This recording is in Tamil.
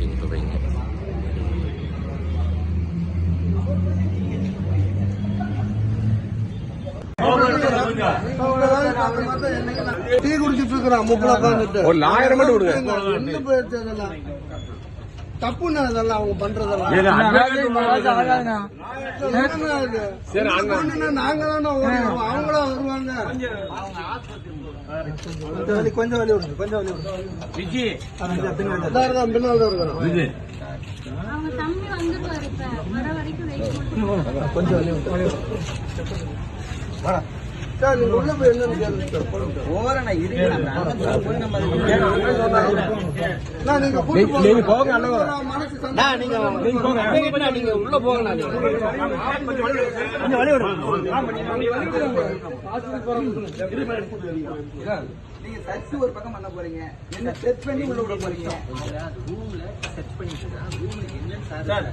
அப்படின்னு சொல்கிறீங்க டீ குடிச்சிட்டு இருக்கிறான் முப்பது ஒரு லாயிரம் மட்டும் விடுங்க தப்புண்ணா அதெல்லாம் அவங்க பண்றதெல்லாம். நாங்க தானே ஓடுவோம். அவங்களா வருவாங்க. கொஞ்சம் வழி விடுங்க கொஞ்சம் வழி விடுங்க. பின்னால கொஞ்சம் வழி விட்டு. நீங்க உள்ள போய் என்னன்னு கேளுங்க சார். போடுங்க சார். நான் நீங்க உள்ள போகலாம் நீங்க சர்ச் ஒரு பக்கம் பண்ண போறீங்க. என்ன செட் பண்ணி உள்ள விட போறீங்க? சார்